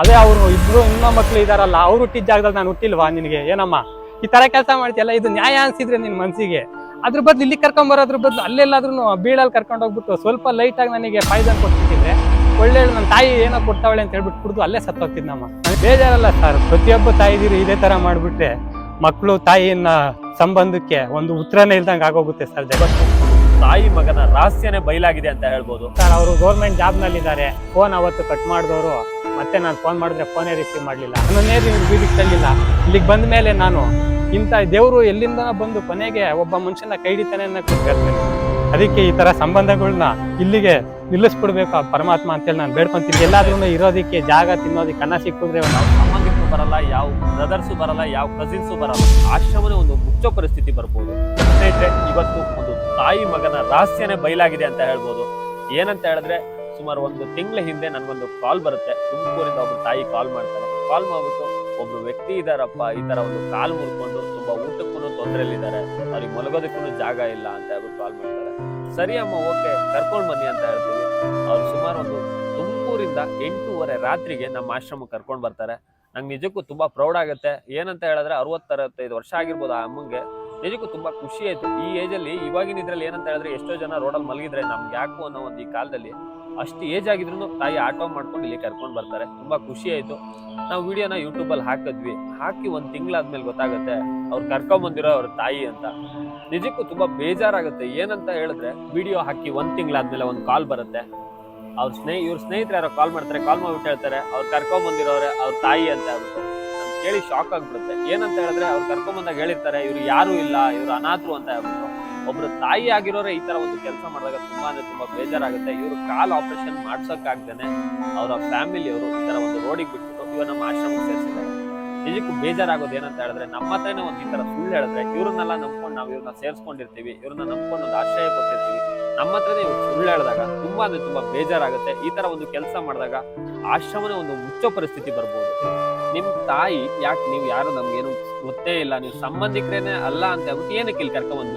ಅದೇ ಅವರು ಇಬ್ರು ಇನ್ನೂ ಮಕ್ಳು ಇದಾರಲ್ಲ ಅವ್ರು ಹುಟ್ಟಿದ ಜಾಗದಲ್ಲಿ ನಾನು ಹುಟ್ಟಿಲ್ವಾ ನಿನಗೆ? ಏನಮ್ಮ? ಈ ತರ ಕೆಲಸ ಮಾಡ್ತಿಯಲ್ಲ ಇದು ನ್ಯಾಯ ಅನ್ಸಿದ್ರೆ ನಿನ್ ಮನ್ಸಿಗೆ. ಅದ್ರ ಬದಲು ಇಲ್ಲಿ ಕರ್ಕೊಂಡ್ ಬರೋದ್ರ ಬದಲು ಅಲ್ಲೆಲ್ಲಾದ್ರೂ ಬೀಳಲ್ಲಿ ಕರ್ಕೊಂಡು ಹೋಗ್ಬಿಟ್ಟು ಸ್ವಲ್ಪ ಲೈಟ್ ಆಗಿ ನನಗೆ ಪಾಯ್ಸನ್ ಕೊಟ್ಬಿಟ್ಟಿದ್ರೆ ಒಳ್ಳೆ ನನ್ನ ತಾಯಿ ಏನೋ ಕೊಡ್ತಾವಳೆ ಅಂತ ಹೇಳ್ಬಿಟ್ಟು ಕುಡ್ದು ಅಲ್ಲೇ ಸತ್ತೋಗ್ತಿದ್ನಮ್ಮ. ನನಗೆ ಬೇಜಾರಲ್ಲ ಸರ್ ಪ್ರತಿಯೊಬ್ಬ ತಾಯಿದಿರು ಇದೇ ತರ ಮಾಡ್ಬಿಟ್ರೆ ಮಕ್ಕಳು ತಾಯಿಯನ್ನ ಸಂಬಂಧಕ್ಕೆ ಒಂದು ಉತ್ತರನೇ ಇಲ್ದಂಗೆ ಆಗೋಗುತ್ತೆ ಸರ್ ಜಗತ್ತು. ತಾಯಿ ಮಗನ ರಹಸ್ಯನೇ ಬಯಲಾಗಿದೆ ಅಂತ ಹೇಳ್ಬೋದು. ಸರ್ ಅವರು ಗೌರ್ಮೆಂಟ್ ಜಾಬ್ನಲ್ಲಿದ್ದಾರೆ ಫೋನ್ ಅವತ್ತು ಕಟ್ ಮಾಡಿದವರು. ಮತ್ತೆ ನಾನು ಫೋನ್ ಮಾಡಿದ್ರೆ ಫೋನೇ ರಿಸೀವ್ ಮಾಡಲಿಲ್ಲ. ನನ್ನೇ ಬೀದಿಗೆ ತಳ್ಳಿಲ್ಲ ಇಲ್ಲಿಗೆ ಬಂದ ಮೇಲೆ ನಾನು ಇಂಥ ದೇವರು ಎಲ್ಲಿಂದ ಬಂದು ಕೊನೆಗೆ ಒಬ್ಬ ಮನುಷ್ಯನ ಕೈ ಹಿಡಿತಾನೆ ಅನ್ನೋಕೆ ಅದಕ್ಕೆ ಈ ತರ ಸಂಬಂಧಗಳನ್ನ ಇಲ್ಲಿಗೆ ನಿಲ್ಲಿಸ್ಬಿಡ್ಬೇಕು ಪರಮಾತ್ಮ ಅಂತೇಳಿ ನಾನು ಬೇಡ್ಕೊಂತೀನಿ. ಎಲ್ಲಾದ್ರೂ ಇರೋದಕ್ಕೆ ಜಾಗ ತಿನ್ನೋದಕ್ಕೆ ಅನ್ನ ಸಿಕ್ಕಿದ್ರೆ ಒಂದು ಸಂಬಂಧಿಕರು ಬರಲ್ಲ, ಯಾವ ಬ್ರದರ್ಸು ಬರಲ್ಲ, ಯಾವ ಕಸಿನ್ಸು ಬರಲ್ಲ. ಆಶ್ರಮನೇ ಒಂದು ಮುಚ್ಚೋ ಪರಿಸ್ಥಿತಿ ಬರ್ಬೋದು. ಸ್ನೇಹಿತರೆ ಇವತ್ತು ಒಂದು ತಾಯಿ ಮಗನ ರಹಸ್ಯನೇ ಬಯಲಾಗಿದೆ ಅಂತ ಹೇಳ್ಬೋದು. ಏನಂತ ಹೇಳಿದ್ರೆ ಸುಮಾರು ಒಂದು ತಿಂಗಳ ಹಿಂದೆ ನನಗೊಂದು ಕಾಲ್ ಬರುತ್ತೆ. ತುಮಕೂರಿಂದ ಒಬ್ರು ತಾಯಿ ಕಾಲ್ ಮಾಡ್ತಾರೆ ಕಾಲ್ ಮಾಡ್ಬಿಟ್ಟು ಒಬ್ರು ವ್ಯಕ್ತಿ ಇದಾರಪ್ಪ, ಈ ತರ ಒಂದು ಕಾಲ್ ಮುರ್ಕೊಂಡು ತುಂಬಾ ಊಟಕ್ಕೂ ತೊಂದರೆಯಲ್ಲಿದ್ದಾರೆ. ಅವ್ರಿಗೆ ಮಲಗೋದಕ್ಕೂ ಜಾಗ ಇಲ್ಲ ಅಂತ ಹೇಳ್ಬಿಟ್ಟು ಕಾಲ್ ಮಾಡ್ತಾರೆ ಸರಿ ಅಮ್ಮ ಓಕೆ ಕರ್ಕೊಂಡು ಬನ್ನಿ ಅಂತ ಹೇಳ್ತೀವಿ ಅವ್ರು ಸುಮಾರು ಒಂದು ತುಮಕೂರಿಂದ ಎಂಟೂವರೆ ರಾತ್ರಿಗೆ ನಮ್ಮ ಆಶ್ರಮಕ್ಕೆ ಕರ್ಕೊಂಡು ಬರ್ತಾರೆ. ನಂಗೆ ನಿಜಕ್ಕೂ ತುಂಬಾ ಪ್ರೌಡ್ ಆಗುತ್ತೆ. ಏನಂತ ಹೇಳಿದ್ರೆ ಅರವತ್ತರವತ್ತೈದು ವರ್ಷ ಆಗಿರ್ಬೋದು ಆ ಅಮ್ಮಂಗೆ. ನಿಜಕ್ಕೂ ತುಂಬಾ ಖುಷಿ ಆಯ್ತು. ಈ ಏಜ್ ಅಲ್ಲಿ ಇವಾಗಿನ ಇದ್ರಲ್ಲಿ ಏನಂತ ಹೇಳಿದ್ರೆ ಎಷ್ಟೋ ಜನ ರೋಡಲ್ಲಿ ಮಲಗಿದ್ರೆ ನಮ್ಗೆ ಯಾಕೋ ಅನ್ನೋ ಒಂದು ಈ ಕಾಲದಲ್ಲಿ ಅಷ್ಟು ಏಜ್ ಆಗಿದ್ರು ತಾಯಿ ಆಟೋ ಮಾಡ್ಕೊಂಡು ಇಲ್ಲಿ ಕರ್ಕೊಂಡು ಬರ್ತಾರೆ. ತುಂಬಾ ಖುಷಿ ಆಯ್ತು. ನಾವು ವಿಡಿಯೋನ ಯೂಟ್ಯೂಬ್ ಅಲ್ಲಿ ಹಾಕಿದ್ವಿ. ಹಾಕಿ ಒಂದ್ ತಿಂಗಳಾದ್ಮೇಲೆ ಗೊತ್ತಾಗುತ್ತೆ ಅವ್ರು ಕರ್ಕೊಂಡ್ ಬಂದಿರೋ ಅವ್ರ ತಾಯಿ ಅಂತ. ನಿಜಕ್ಕೂ ತುಂಬಾ ಬೇಜಾರಾಗುತ್ತೆ. ಏನಂತ ಹೇಳಿದ್ರೆ ವಿಡಿಯೋ ಹಾಕಿ ಒಂದ್ ತಿಂಗಳಾದ್ಮೇಲೆ ಒಂದು ಕಾಲ್ ಬರುತ್ತೆ. ಅವ್ರ ಸ್ನೇಹ, ಇವ್ರ ಸ್ನೇಹಿತರು ಯಾರೋ ಕಾಲ್ ಮಾಡ್ತಾರೆ. ಕಾಲ್ ಮಾಡ್ಬಿಟ್ಟು ಹೇಳ್ತಾರೆ. ಅವ್ರು ಕರ್ಕೊಂಡ್ ಬಂದಿರೋರೆ ಅವ್ರ ತಾಯಿ ಅಂತ ನಮ್ಗೆ ಕೇಳಿ ಶಾಕ್ ಆಗ್ಬಿಡುತ್ತೆ. ಏನಂತ ಹೇಳಿದ್ರೆ ಅವ್ರು ಕರ್ಕೊಂಡ್ ಬಂದಾಗ ಹೇಳಿರ್ತಾರೆ, ಇವ್ರು ಯಾರು ಇಲ್ಲ, ಇವ್ರು ಅನಾಥರು ಅಂತ ಹೇಳ್ಬಿಟ್ಟು. ಒಬ್ರು ತಾಯಿ ಆಗಿರೋರೆ ಈ ತರ ಒಂದು ಕೆಲಸ ಮಾಡಿದಾಗ ತುಂಬಾ ಅಂದ್ರೆ ತುಂಬಾ ಬೇಜಾರಾಗುತ್ತೆ. ಇವರು ಕಾಲ್ ಆಪರೇಷನ್ ಮಾಡ್ಸೋಕ್ಕಾಗ್ದೇನೆ ಅವರ ಫ್ಯಾಮಿಲಿ ಅವರು ಈ ತರ ಒಂದು ರೋಡಿಗೆ ಬಿಟ್ಬಿಟ್ಟು ಇವಾಗ ನಮ್ಮ ಆಶ್ರಮಕ್ಕೆ ಸೇರಿಸಿದ್ದಾರೆ. ನಿಜಕ್ಕೂ ಬೇಜಾರಾಗೋದು ಏನಂತ ಹೇಳಿದ್ರೆ ನಮ್ಮ ಹತ್ರನೇ ಒಂದು ಈ ತರ ಸುಳ್ಳು ಹೇಳಿದ್ರೆ ಇವ್ರನ್ನೆಲ್ಲ ನಂಬ್ಕೊಂಡು ನಾವು ಇವ್ರನ್ನ ಸೇರಿಸ್ಕೊಂಡಿರ್ತೀವಿ, ಇವ್ರನ್ನ ನಂಬ್ಕೊಂಡು ಒಂದು ಆಶ್ರಯ ನಮ್ಮ ಹತ್ರನೇ ಸುಳ್ಳು ಹೇಳಿದಾಗ ತುಂಬಾ ಅಂದ್ರೆ ತುಂಬಾ ಬೇಜಾರಾಗುತ್ತೆ. ಈ ತರ ಒಂದು ಕೆಲಸ ಮಾಡಿದಾಗ ಆಶ್ರಮನೇ ಒಂದು ಮುಚ್ಚೋ ಪರಿಸ್ಥಿತಿ ಬರ್ಬೋದು. ನಿಮ್ ತಾಯಿ ಯಾಕೆ ನೀವು ಯಾರು ನಮ್ಗೇನು ಗೊತ್ತೇ ಇಲ್ಲ. ನೀವು ಸಂಬಂಧಿಕರೇನೆ ಅಲ್ಲ ಅಂತ ಹೇಳ್ಬಿಟ್ಟು ಏನಕ್ಕೆ ಇಲ್ಲಿ ಕರ್ಕೊಂಡ್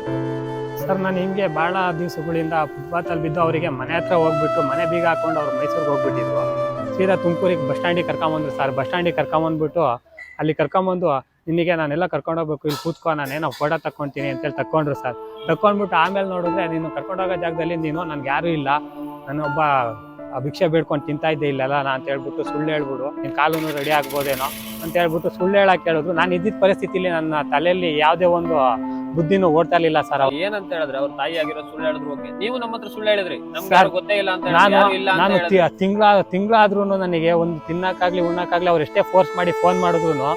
ಸರ್, ನಾನು ಹಿಂಗೆ ಭಾಳ ದಿವಸಗಳಿಂದ ಫುಟ್ಪಾತಲ್ಲಿ ಬಿದ್ದು ಅವರಿಗೆ ಮನೆ ಹತ್ರ ಹೋಗ್ಬಿಟ್ಟು ಮನೆ ಬೀಗ ಹಾಕೊಂಡು ಅವ್ರು ಮೈಸೂರಿಗೆ ಹೋಗ್ಬಿಟ್ಟಿದ್ರು. ಸೀದಾ ತುಮಕೂರಿಗೆ ಬಸ್ ಸ್ಟ್ಯಾಂಡಿಗೆ ಕರ್ಕೊಂಬಂದ್ರು ಸರ್. ಬಸ್ ಸ್ಟ್ಯಾಂಡಿಗೆ ಕರ್ಕೊಂಬಂದ್ಬಿಟ್ಟು ಅಲ್ಲಿ ಕರ್ಕೊಂಬಂದು ನಿನಗೆ ನಾನೆಲ್ಲ ಕರ್ಕೊಂಡೋಗ್ಬೇಕು ಇಲ್ಲಿ ಕೂತ್ಕೊ, ನಾನೇನೋ ಫೋಟೋ ತಕ್ಕೊಂತೀನಿ ಅಂತೇಳಿ ತಕ್ಕೊಂಡ್ರು ಸರ್. ತಕ್ಕೊಂಡ್ಬಿಟ್ಟು ಆಮೇಲೆ ನೋಡಿದ್ರೆ ನೀನು ಕರ್ಕೊಂಡೋಗೋ ಜಾಗದಲ್ಲಿ ನೀನು, ನನಗೆ ಯಾರೂ ಇಲ್ಲ. ನಾನೊಬ್ಬ ಒಬ್ಬ ಭಿಕ್ಷೆ ಬೇಡ್ಕೊಂಡು ತಿಂತಾ ಇದ್ದೆ ಇಲ್ಲೆಲ್ಲ ನಾನು ಅಂತ ಹೇಳ್ಬಿಟ್ಟು ಸುಳ್ಳು ಹೇಳ್ಬಿಡು. ನಿನ್ನ ಕಾಲೂ ರೆಡಿ ಆಗ್ಬೋದೇನೋ ಅಂತ ಹೇಳ್ಬಿಟ್ಟು ಸುಳ್ಳು ಹೇಳಕ್ಕೆ ಹೇಳಿದ್ರು ನಾನು ಇದ್ದಿದ್ದ ಪರಿಸ್ಥಿತಿಲಿ ನನ್ನ ತಲೆಯಲ್ಲಿ ಯಾವುದೇ ಒಂದು ಬುದ್ಧಿನೂ ಓಡ್ತಾ ಇರ್ಲಿಲ್ಲ ಸರ್ ಅವ್ರು. ಏನಂತ ಹೇಳಿದ್ರೆ ಅವ್ರ ತಾಯಿ ಆಗಿರೋ ಸುಳ್ಳು ಹೇಳಿದ್ರು ಓಕೆ. ನೀವು ನಮ್ಮ ಹತ್ರ ಸುಳ್ಳು ಹೇಳಿದ್ರಿ. ನಮ್ಗೆ ಯಾರು ಗೊತ್ತೇ ಇಲ್ಲ ಅಂತ ನಾನು ಯಾರು ಇಲ್ಲ ಅಂತ ನಾನು ಹೇಳಿದ್ರೆ. ತಿಂಗಳ ತಿಂಗಳಾದ್ರೂ ನನಗೆ ಒಂದು ತಿನ್ನಕ್ಕಾಗ್ಲಿ ಉಣ್ಣಕ್ಕಾಗ್ಲಿ ಅವ್ರು ಎಷ್ಟೇ ಫೋರ್ಸ್ ಮಾಡಿ ಫೋನ್ ಮಾಡಿದ್ರು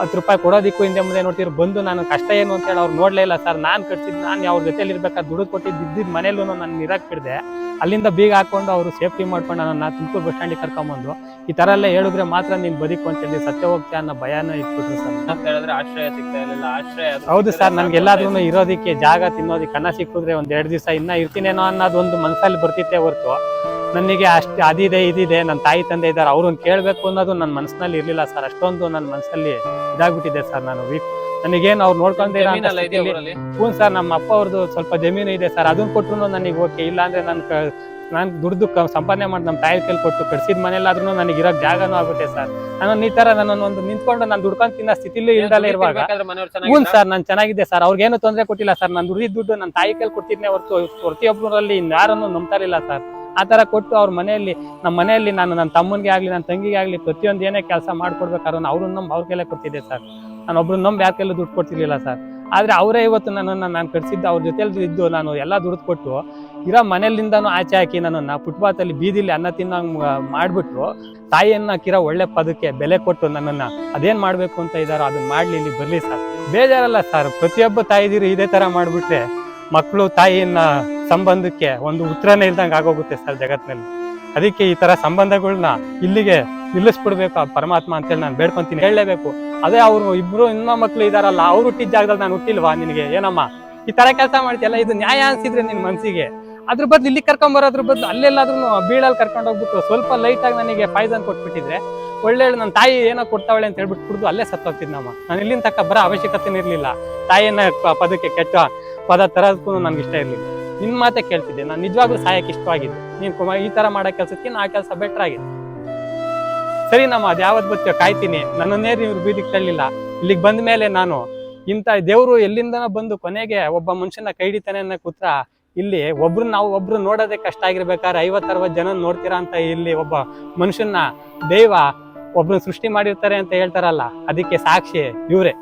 ಹತ್ತು ರೂಪಾಯಿ ಕೊಡೋದಿಕ್ಕೂ ಹಿಂದೆ ಮುಂದೆ ನೋಡ್ತಿರೋ ಬಂದು ನಾನು ಕಷ್ಟ ಏನು ಅಂತ ಹೇಳಿ ಅವ್ರು ನೋಡ್ಲೇ ಇಲ್ಲ ಸರ್. ನಾನು ಕಟ್ಸಿದ್ ನಾನು ಅವ್ರ ಜೊತೆಲಿ ಇರ್ಬೇಕಾದ್ರೆ ದುಡ್ಡು ಕೊಟ್ಟಿದ್ದು ಇದ್ದಿದ್ದು ಮನೇಲೂ ನಾನು ನಿರಾಕ್ ಬಿಡ್ದೆ. ಅಲ್ಲಿಂದ ಬೀಗ ಹಾಕೊಂಡು ಅವರು ಸೇಫ್ಟಿ ಮಾಡ್ಕೊಂಡು ನನ್ನ ತುಮಕೂರು ಬಸ್ ಸ್ಟ್ಯಾಂಡಿಗೆ ಕರ್ಕೊಂಬಂದು ಈ ತರ ಎಲ್ಲ ಹೇಳಿದ್ರೆ ಮಾತ್ರ ನೀನ್ ಬದುಕು ಅಂತ ಹೇಳಿ ಸತ್ಯ ಹೋಗ್ತೀಯ ಅನ್ನೋ ಭಯನ ಇಟ್ಬಿಟ್ರು ಸರ್. ಅಂತ ಹೇಳಿದ್ರೆ ಆಶ್ರಯ ಸಿಗ್ತಾ ಇರಲಿಲ್ಲ. ಆಶ್ರಯ ಅದು ಹೌದು ಸಿಕ್ಕಿದ್ರೆ ಸರ್ ನನ್ಗೆ ಸಾಕು ಅಂತ ಇರೋದಕ್ಕೆ ಜಾಗ ತಿನ್ನೋದಕ್ಕೆ ಅನ್ನ ಸಿಕ್ಕಿದ್ರೆ ಒಂದ್ ಎರಡು ದಿವಸ ಇನ್ನ ಇರ್ತೀನೇನೋ ಅನ್ನೋದು ಒಂದು ಮನಸ್ಸಲ್ಲಿ ಬರ್ತಿತ್ತೆ ಹೊರ್ತು. ನನಗೆ ಅಷ್ಟು ಅದಿದೆ ಇದಿದೆ ನನ್ನ ತಾಯಿ ತಂದೆ ಇದ್ದಾರೆ ಅವ್ರನ್ನ ಕೇಳಬೇಕು ಅನ್ನೋದು ನನ್ನ ಮನಸ್ಸಿನಲ್ಲಿ ಇರ್ಲಿಲ್ಲ ಸರ್. ಅಷ್ಟೊಂದು ನನ್ನ ಮನಸ್ಸಲ್ಲಿ ಇದಾಗ್ಬಿಟ್ಟಿದೆ ಸರ್ ನಾನು ವೀಕ್ ನನಗೇನು ಅವ್ರು ನೋಡ್ಕೊಂಡೇ? ಹ್ಞೂ ಸರ್ ನಮ್ಮ ಅಪ್ಪ ಅವ್ರದ್ದು ಸ್ವಲ್ಪ ಜಮೀನು ಇದೆ ಸರ್. ಅದನ್ನ ಕೊಟ್ಟರು ನನಗೆ ಓಕೆ ಇಲ್ಲ ಅಂದ್ರೆ ನಾನು ನಾನು ದುಡ್ದು ಸಂಪಾದನೆ ಮಾಡಿ ನಮ್ಮ ತಾಯಿ ಕೈಲಿ ಕೊಟ್ಟು ಕಟ್ಸಿದ ಮನೇಲಾದ್ರೂ ನನಗೆ ಇರೋ ಜಾಗನೂ ಆಗುತ್ತೆ ಸರ್. ನಾನು ಈ ತರ ನಾನು ಒಂದು ನಿಂತ್ಕೊಂಡು ನಾನು ದುಡ್ಕೊಂಡು ತಿನ್ನೋ ಸ್ಥಿತಿಲೂ ಇರುವಾಗ ಹ್ಞೂ ಸರ್ ನಾನು ಚೆನ್ನಾಗಿದೆ ಸರ್. ಅವ್ರಿಗೇನು ತೊಂದರೆ ಕೊಟ್ಟಿಲ್ಲ ಸರ್. ನಾನು ದುಡಿದ ದುಡ್ಡು ನನ್ನ ತಾಯಿ ಕೈಲಿ ಕೊಡ್ತಿದ್ನೇ ಹೊರತು ಪ್ರತಿಯೊಬ್ಬರಲ್ಲಿ ಯಾರನ್ನು ನಂಬ್ತಾರಿಲ್ಲ ಸರ್. ಆ ಥರ ಕೊಟ್ಟು ಅವ್ರ ಮನೆಯಲ್ಲಿ ನಮ್ಮ ಮನೆಯಲ್ಲಿ ನಾನು ನನ್ನ ತಮ್ಮನಿಗೆ ಆಗಲಿ ನನ್ನ ತಂಗಿಗೆ ಆಗಲಿ ಪ್ರತಿಯೊಂದು ಏನೇ ಕೆಲಸ ಮಾಡ್ಕೊಡ್ಬೇಕಾದ್ರೂ ಅವ್ರನ್ನ ನಂಬಿ ಅವ್ರ ಕೈಲೇ ಕೊಡ್ತಿದ್ದೆ ಸರ್. ನಾನು ಒಬ್ರು ನಂಬಿ ಯಾರ ಕೈಲೂ ದುಡ್ಡು ಕೊಡ್ತಿರ್ಲಿಲ್ಲ ಸರ್. ಆದರೆ ಅವರೇ ಇವತ್ತು ನನ್ನನ್ನು ನಾನು ಕಟ್ಸಿದ್ದು ಅವ್ರ ಜೊತೆಲಿ ಇದ್ದು ನಾನು ಎಲ್ಲ ದುಡ್ಡು ಕೊಟ್ಟು ಇರೋ ಮನೆಯಲ್ಲಿಂದನೂ ಆಚೆ ಹಾಕಿ ನನ್ನನ್ನು ಫುಟ್ಪಾತಲ್ಲಿ ಬೀದಿಲಿ ಅನ್ನ ತಿನ್ನಂಗ್ ಮಾಡಿಬಿಟ್ಟು ತಾಯಿಯನ್ನ ಕಿರ ಒಳ್ಳೆ ಪದಕ್ಕೆ ಬೆಲೆ ಕೊಟ್ಟು ನನ್ನನ್ನು ಅದೇನು ಮಾಡಬೇಕು ಅಂತ ಇದ್ದಾರೋ ಅದನ್ನ ಮಾಡಲಿ, ಇಲ್ಲಿ ಬರಲಿ ಸರ್. ಬೇಜಾರಲ್ಲ ಸರ್, ಪ್ರತಿಯೊಬ್ಬ ತಾಯಿದಿರು ಇದೇ ತರ ಮಾಡ್ಬಿಟ್ರೆ ಮಕ್ಕಳು ತಾಯಿಯನ್ನ ಸಂಬಂಧಕ್ಕೆ ಒಂದು ಉತ್ತರನೇ ಇಲ್ದಂಗೆ ಆಗೋಗುತ್ತೆ ಸರ್ ಜಗತ್ತಿನಲ್ಲಿ ಅದಕ್ಕೆ ಈ ತರ ಸಂಬಂಧಗಳನ್ನ ಇಲ್ಲಿಗೆ ನಿಲ್ಲಿಸ್ಬಿಡ್ಬೇಕು ಆ ಪರಮಾತ್ಮ ಅಂತೇಳಿ ನಾನು ಬೇಡ್ಕೊಂತೀನಿ. ಹೇಳಲೇಬೇಕು. ಅದೇ ಅವರು ಇಬ್ರು ಇನ್ನೊ ಮಕ್ಳು ಇದಾರಲ್ಲ, ಅವ್ರು ಹುಟ್ಟಿದ ಜಾಗದಲ್ಲಿ ನಾನು ಹುಟ್ಟಿಲ್ವಾ ನಿನಗೆ? ಏನಮ್ಮ? ಈ ತರ ಕೆಲಸ ಮಾಡ್ತೀಯಲ್ಲ, ಇದು ನ್ಯಾಯ ಅನ್ಸಿದ್ರೆ ನಿನ್ ಮನ್ಸಿಗೆ. ಅದ್ರ ಬದಲು ಇಲ್ಲಿ ಕರ್ಕೊಂಡ್ ಬರೋದ್ರ ಬದಲು ಅಲ್ಲೆಲ್ಲಾದ್ರೂ ಬೀಳಲ್ಲಿ ಕರ್ಕೊಂಡು ಹೋಗ್ಬಿಟ್ಟು ಸ್ವಲ್ಪ ಲೈಟ್ ಆಗಿ ನನಗೆ ಪಾಯ್ಸನ್ ಕೊಟ್ಬಿಟ್ಟಿದ್ರೆ ಒಳ್ಳೆ ನನ್ನ ತಾಯಿ ಏನೋ ಕೊಡ್ತಾವಳೆ ಅಂತ ಹೇಳ್ಬಿಟ್ಟು ಕುಡಿದು ಅಲ್ಲೇ ಸತ್ತೋಗ್ತಿದ್ನಮ್ಮ ನಾನು ಇಲ್ಲಿಂದ ತಕ್ಕ ಬರೋ ಅವಶ್ಯಕತೆ ಇರಲಿಲ್ಲ. ತಾಯಿಯನ್ನ ಪದಕ್ಕೆ ಕೆಟ್ಟ ಪದ ತರೋದಕ್ಕೂ ನನ್ಗೆ ಇಷ್ಟ ಇರಲಿಲ್ಲ. ನಿನ್ನ ಮಾತೆ ಕೇಳ್ತಿದ್ದೆ. ನಾನು ನಿಜವಾಗ್ಲೂ ಸಹಾಯಕ್ಕೆ ಇಷ್ಟವಾಗಿದ್ದೆ. ನೀನು ಕುಮಾರ್ ಈ ತರ ಮಾಡೋ ಕೆಲಸಕ್ಕೆ ಆ ಕೆಲಸ ಬೆಟರ್ ಆಗಿದೆ. ಸರಿ ನಮ್ಮ, ಅದು ಯಾವತ್ತು ಬರ್ತೀವೋ ಕಾಯ್ತೀನಿ. ನನ್ನನ್ನೇ ಇವ್ರು ಬೀದಿಗೆ ತಳ್ಳಿಲ್ಲ. ಇಲ್ಲಿಗೆ ಬಂದ ಮೇಲೆ ನಾನು ಇಂಥ ದೇವರು ಎಲ್ಲಿಂದನೋ ಬಂದು ಕೊನೆಗೆ ಒಬ್ಬ ಮನುಷ್ಯನ ಕೈ ಹಿಡಿತಾನೆ ಅನ್ನೋ ಕೂತ್ರ ಇಲ್ಲಿ ಒಬ್ರು ನಾವು ಒಬ್ರು ನೋಡೋದೇ ಕಷ್ಟ ಆಗಿರ್ಬೇಕಾದ್ರೆ ಐವತ್ತರವತ್ತು ಜನ ನೋಡ್ತೀರಾ ಅಂತ ಇಲ್ಲಿ ಒಬ್ಬ ಮನುಷ್ಯನ ದೈವ ಒಬ್ರನ್ನ ಸೃಷ್ಟಿ ಮಾಡಿರ್ತಾರೆ ಅಂತ ಹೇಳ್ತಾರಲ್ಲ, ಅದಕ್ಕೆ ಸಾಕ್ಷಿ ಇವ್ರೆ.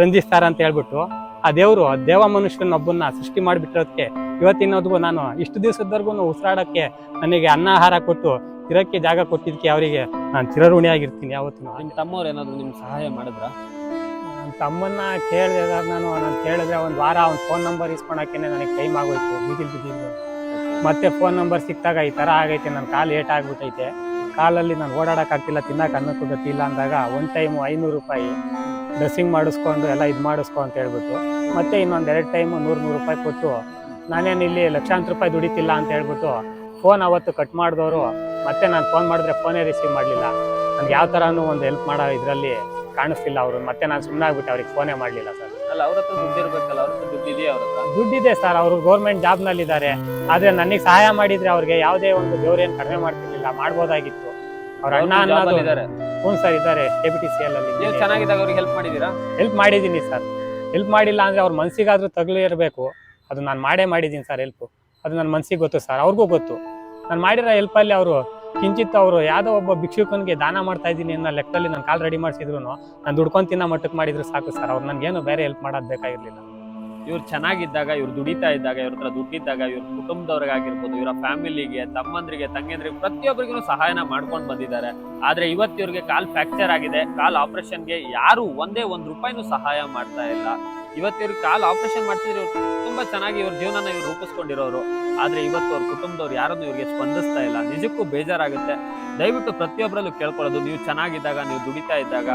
ರಂಜಿಸ್ತಾರ ಅಂತ ಹೇಳ್ಬಿಟ್ಟು ಆ ದೇವರು ದೇವ ಮನುಷ್ಯನ ಒಬ್ಬನ್ನ ಸೃಷ್ಟಿ ಮಾಡಿಬಿಟ್ಟಿರೋದಕ್ಕೆ ಇವತ್ತಿನೋದ್ಗೂ ನಾನು ಇಷ್ಟು ದಿವಸದವರೆಗೂ ಉಸಿರಾಡೋಕ್ಕೆ ನನಗೆ ಅನ್ನ ಆಹಾರ ಕೊಟ್ಟು ಇರೋಕ್ಕೆ ಜಾಗ ಕೊಟ್ಟಿದ್ದಕ್ಕೆ ಅವರಿಗೆ ನಾನು ಚಿರಋಣಿಯಾಗಿರ್ತೀನಿ ಯಾವತ್ತೂ. ತಮ್ಮವ್ರು ಏನಾದರೂ ನಿಮ್ಗೆ ಸಹಾಯ ಮಾಡಿದ್ರ? ತಮ್ಮನ್ನ ಕೇಳಿದೆ ನಾನು ನಾನು ಕೇಳಿದ್ರೆ ಒಂದು ವಾರ ಅವ್ನ ಫೋನ್ ನಂಬರ್ ಇಸ್ಕೊಳಕ್ಕೆ ನನಗೆ ಟೈಮ್ ಆಗೋಯ್ತು, ಬಿಗಿಲ್ ಬಿಗಿಲ್. ಮತ್ತೆ ಫೋನ್ ನಂಬರ್ ಸಿಕ್ಕಾಗ ಈ ಥರ ಆಗೈತೆ ನನ್ನ ಕಾಲು ಏಟ್ ಆಗ್ಬಿಟ್ಟೈತೆ. ಕಾಲಲ್ಲಿ ನಾನು ಓಡಾಡೋಕ್ಕಾಗ್ತಿಲ್ಲ ತಿನ್ನಕ್ಕೆ ಅನ್ನಕ್ಕೂ ಗೊತ್ತಿಲ್ಲ ಅಂದಾಗ ಒನ್ ಟೈಮು ಐನೂರು ರೂಪಾಯಿ ಡ್ರೆಸ್ಸಿಂಗ್ ಮಾಡಿಸ್ಕೊಂಡು ಎಲ್ಲ ಇದು ಮಾಡಿಸ್ಕೊ ಅಂತ ಹೇಳ್ಬಿಟ್ಟು, ಮತ್ತೆ ಇನ್ನೊಂದು ಎರಡು ಟೈಮು ನೂರು ನೂರು ರೂಪಾಯಿ ಕೊಟ್ಟು, ನಾನೇನು ಇಲ್ಲಿ ಲಕ್ಷಾಂತರ ರೂಪಾಯಿ ದುಡಿತಿಲ್ಲ ಅಂತ ಹೇಳ್ಬಿಟ್ಟು ಫೋನ್ ಅವತ್ತು ಕಟ್ ಮಾಡಿದವರು, ಮತ್ತೆ ನಾನು ಫೋನ್ ಮಾಡಿದ್ರೆ ಫೋನೇ ರಿಸೀವ್ ಮಾಡಲಿಲ್ಲ. ನನಗೆ ಯಾವ ಥರನೂ ಒಂದು ಹೆಲ್ಪ್ ಮಾಡೋ ಇದರಲ್ಲಿ ಕಾಣಿಸ್ತಿಲ್ಲ ಅವರು. ಮತ್ತೆ ನಾನು ಸುಮ್ಮನೆ ಆಗ್ಬಿಟ್ಟು ಅವ್ರಿಗೆ ಫೋನೇ ಮಾಡಲಿಲ್ಲ ಸರ್. ಅಲ್ಲ ಅವ್ರ ಹತ್ರ ದುಡ್ಡು ಇರ್ಬೇಕಲ್ಲ ಅವ್ರ ಹತ್ರ ದುಡ್ಡು ಇದೆಯಾ ಅವ್ರ ಹತ್ರ? ದುಡ್ಡಿದೆ ಸರ್ ಅವರು ಗೌರ್ಮೆಂಟ್ ಜಾಬ್ನಲ್ಲಿ ಇದ್ದಾರೆ ಆದ್ರೆ ನನಗೆ ಸಹಾಯ ಮಾಡಿದ್ರೆ ಅವ್ರಿಗೆ ಯಾವುದೇ ಒಂದು ದೇವ್ರೇನು ಕಡಿಮೆ ಮಾಡ್ತಿರ್ಲಿಲ್ಲ ಮಾಡ್ಬೋದಾಗಿತ್ತು. ಅವ್ರ ಅಣ್ಣ ಅವ್ರು job ಅನ್ನೋದು ಅಲ್ಲಿ ಇದಾರೆ. ಹ್ಞೂ ಸರ್ ಇದ್ದಾರೆ K B T C L ನೀವು ಅಲ್ಲಿ ಚೆನ್ನಾಗಿದ್ದಾಗ ಅವ್ರಿಗೆ ಹೆಲ್ಪ್ ಮಾಡಿದೀರಾ ಹೆಲ್ಪ್ ಮಾಡಿದ್ದೀನಿ ಸರ್. ಹೆಲ್ಪ್ ಮಾಡಿಲ್ಲ ಅಂದ್ರೆ ಅವ್ರ ಮನ್ಸಿಗಾದ್ರೂ ತಗಲಿ ಇರಬೇಕು. ಅದು ನಾನು ಮಾಡೇ ಮಾಡಿದ್ದೀನಿ ಸರ್ ಹೆಲ್ಪ್ ಅದು ನನ್ನ ಮನ್ಸಿಗೆ ಗೊತ್ತು ಸರ್ ಅವ್ರಿಗೂ ಗೊತ್ತು. ನಾನು ಮಾಡಿರೋ ಹೆಲ್ಪಲ್ಲಿ ಅವರು ಕಿಂಚಿತ್ ಅವರು ಯಾವುದೋ ಒಬ್ಬ ಭಿಕ್ಷುಕನಿಗೆ ದಾನ ಮಾಡ್ತಾ ಇದ್ದೀನಿ ಅನ್ನೋ ಲೆಕ್ಕದಲ್ಲಿ ನಾನು ಕಾಲ್ ರೆಡಿ ಮಾಡಿಸಿದ್ರು ನಾನು ದುಡ್ಕೊಂಡು ತಿನ್ನೋ ಮಟ್ಟಕ್ಕೆ ಮಾಡಿದ್ರು ಸಾಕು ಸರ್ ಅವ್ರು ನನಗೇನು ಬೇರೆ ಹೆಲ್ಪ್ ಮಾಡೋದು ಬೇಕಾಗಿರ್ಲಿಲ್ಲ. ಇವ್ರು ಚೆನ್ನಾಗಿದ್ದಾಗ, ಇವ್ರು ದುಡಿತಾ ಇದ್ದಾಗ, ಇವ್ರ ಹತ್ರ ದುಡ್ಡಿದ್ದಾಗ, ಇವ್ರ ಕುಟುಂಬದವ್ರಿಗಾಗಿರ್ಬೋದು, ಇವರ ಫ್ಯಾಮಿಲಿಗೆ, ತಮ್ಮಂದ್ರಿಗೆ, ತಂಗಿಯಂದ್ರಿಗೆ ಪ್ರತಿಯೊಬ್ಬರಿಗೂ ಸಹಾಯನ ಮಾಡ್ಕೊಂಡು ಬಂದಿದ್ದಾರೆ. ಆದ್ರೆ ಇವತ್ತು ಇವ್ರಿಗೆ ಕಾಲ್ ಫ್ರಾಕ್ಚರ್ ಆಗಿದೆ. ಕಾಲ್ ಆಪರೇಷನ್ಗೆ ಯಾರು ಒಂದೇ ಒಂದು ರೂಪಾಯಿನೂ ಸಹಾಯ ಮಾಡ್ತಾ ಇಲ್ಲ. ಇವತ್ತು ಇವ್ರಿಗೆ ಕಾಲು ಆಪರೇಷನ್ ಮಾಡ್ತಿದ್ರೆ, ಇವ್ರು ತುಂಬಾ ಚೆನ್ನಾಗಿ ಇವ್ರ ಜೀವನನ ಇವ್ರು ರೂಪಿಸ್ಕೊಂಡಿರೋರು. ಆದ್ರೆ ಇವತ್ತು ಅವ್ರ ಕುಟುಂಬದವ್ರು ಯಾರನ್ನು ಇವ್ರಿಗೆ ಸ್ಪಂದಿಸ್ತಾ ಇಲ್ಲ. ನಿಜಕ್ಕೂ ಬೇಜಾರಾಗುತ್ತೆ. ದಯವಿಟ್ಟು ಪ್ರತಿಯೊಬ್ಬರಲ್ಲೂ ಕೇಳ್ಕೊಳ್ಳೋದು, ನೀವು ಚೆನ್ನಾಗಿದ್ದಾಗ, ನೀವು ದುಡಿತಾ ಇದ್ದಾಗ,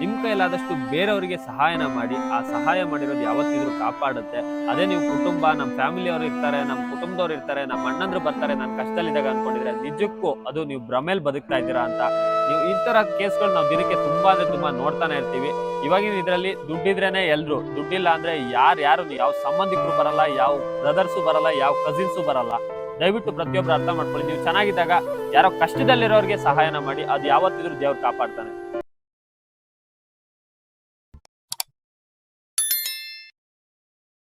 ನಿಮ್ಮ ಕೈಲಾದಷ್ಟು ಬೇರೆಯವರಿಗೆ ಸಹಾಯನ ಮಾಡಿ, ಆ ಸಹಾಯ ಮಾಡಿರೋದು ಯಾವತ್ತಿದ್ರು ಕಾಪಾಡುತ್ತೆ. ಅದೇ ನೀವು ಕುಟುಂಬ, ನಮ್ಮ ಫ್ಯಾಮಿಲಿ ಅವ್ರು ಇರ್ತಾರೆ, ನಮ್ಮ ಕುಟುಂಬದವ್ರು ಇರ್ತಾರೆ, ನಮ್ಮ ಅಣ್ಣಂದ್ರು ಬರ್ತಾರೆ, ನಾನು ಕಷ್ಟದಲ್ಲಿದ್ದಾಗ ಅನ್ಕೊಂಡಿದ್ರೆ ನಿಜಕ್ಕೂ ಅದು ನೀವು ಭ್ರಮೇಲ್ ಬದುಕ್ತಾ ಇದ್ದೀರಾ ಅಂತ. ನೀವು ಈ ತರ ಕೇಸ್ಗಳು ನಾವು ದಿನಕ್ಕೆ ತುಂಬಾ ಅಂದ್ರೆ ತುಂಬಾ ನೋಡ್ತಾನೆ ಇರ್ತೀವಿ. ಇವಾಗಿನ ಇದರಲ್ಲಿ ದುಡ್ಡಿದ್ರೇನೆ ಎಲ್ರು. ದುಡ್ಡಿಲ್ಲ ಅಂದ್ರೆ ಯಾರು ಯಾರು ಯಾವ ಸಂಬಂಧಿಕರು ಬರಲ್ಲ, ಯಾವ ಬ್ರದರ್ಸು ಬರಲ್ಲ, ಯಾವ ಕಸಿನ್ಸು ಬರಲ್ಲ. ದಯವಿಟ್ಟು ಪ್ರತಿಯೊಬ್ಬರು ಅರ್ಥ ಮಾಡ್ಕೊಳ್ಳಿ. ನೀವು ಚೆನ್ನಾಗಿದ್ದಾಗ ಯಾರೋ ಕಷ್ಟದಲ್ಲಿರೋರಿಗೆ ಸಹಾಯನ ಮಾಡಿ ಅದು ಯಾವತ್ತಿದ್ರು ದೇವ್ರು ಕಾಪಾಡ್ತಾನೆ.